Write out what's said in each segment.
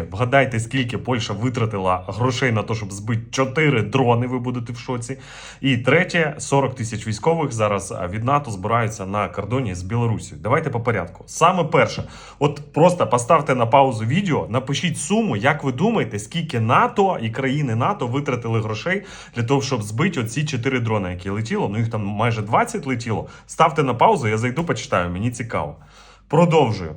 Вгадайте, скільки Польща витратила грошей на те, щоб збити 4 дрони. Ви будете в шоці. І третє, 40 тисяч військових зараз від НАТО збираються на кордоні з Білорусі. Давайте по порядку. Саме перше, от просто поставте на паузу відео, напишіть суму, як ви думаєте, скільки НАТО і країни НАТО витратили грошей для того, щоб збити оці 4 дрони, які летіло. Ну їх там майже 20 летіло. Ставте на паузу, я зайду, почитаю. Мені цікаво. Продовжую.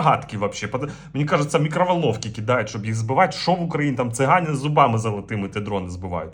рогатки вообще. Мені кажется, мікроволновки кидають, щоб їх збивати. Що в Україні там цигани з зубами золотими ті дрони збивають.